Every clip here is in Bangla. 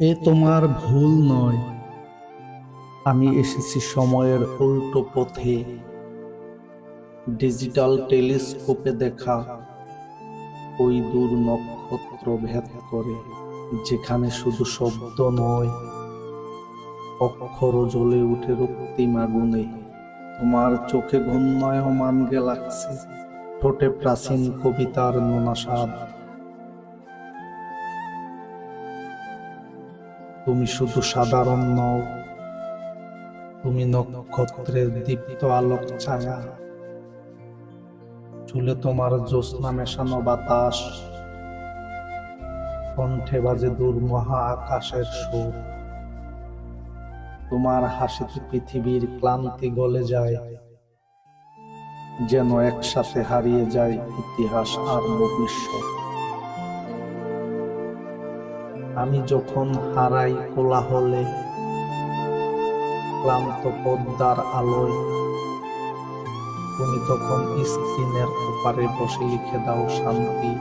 এ তোমার ভুল নয়। আমি এসেছি সময়ের উল্টো পথে। ডিজিটাল টেলিস্কোপে দেখা ওই দূর নক্ষত্র ভেদ করে, যেখানে শুধু শব্দ নয়, অক্ষর জ্বলে উঠে রক্তিম আগুনে। তোমার চোখে ঘূর্ণায়মান লাগছে ঠোঁটে প্রাচীন কবিতার নোনাসাদ তুমি শুধু সাধারণ নও, তুমি নক্ষত্রের দীপ্ত আলোক ছায়া। চুলে তোমার জ্যোৎস্না মেশানো বাতাস, কণ্ঠে বাজে দূর মহা আকাশের সুর। তোমার হাসিতে পৃথিবীর ক্লান্তি গলে যায়, যেন একসাথে হারিয়ে যায় ইতিহাস আর ভবিষ্যৎ আমি যখন হারাই কোলাহলে, ক্লান্ত পদ্মার আলোয়, তুমি তখন স্ক্রিনের ওপারে বসে লিখে দাও শান্তি।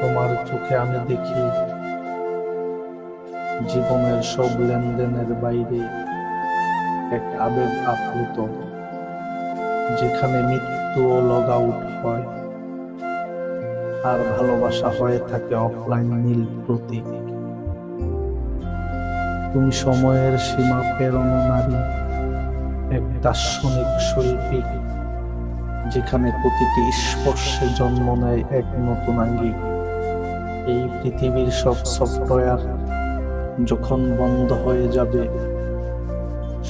তোমার চোখে আমি দেখি জীবনের সব লেনদেনের বাইরে এক আবেগ আপ্লুত, যেখানে মৃত্যু ও লগ আউট হয়। আর ভালোবাসা হয়ে থাকে অফলাইন নীল প্রতীক তুমি সময়ের সীমা পেরোনো নারী এক দার্শনিক শৈল্পী, যেখানে প্রতিটি স্পর্শে জন্ম নেয় এক নতুন আঙ্গিক। এই পৃথিবীর সব সফটওয়্যার যখন বন্ধ হয়ে যাবে,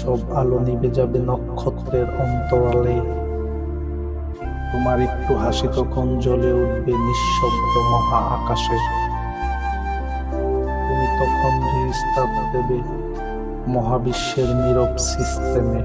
সব আলো নিভে যাবে নক্ষত্রের অন্তরালে। তোমার একটু হাসি তখন জ্বলে উঠবে নিঃশব্দ মহা আকাশে। তুমি তখন দেবে মহাবিশ্বের নীরব সিস্টেমে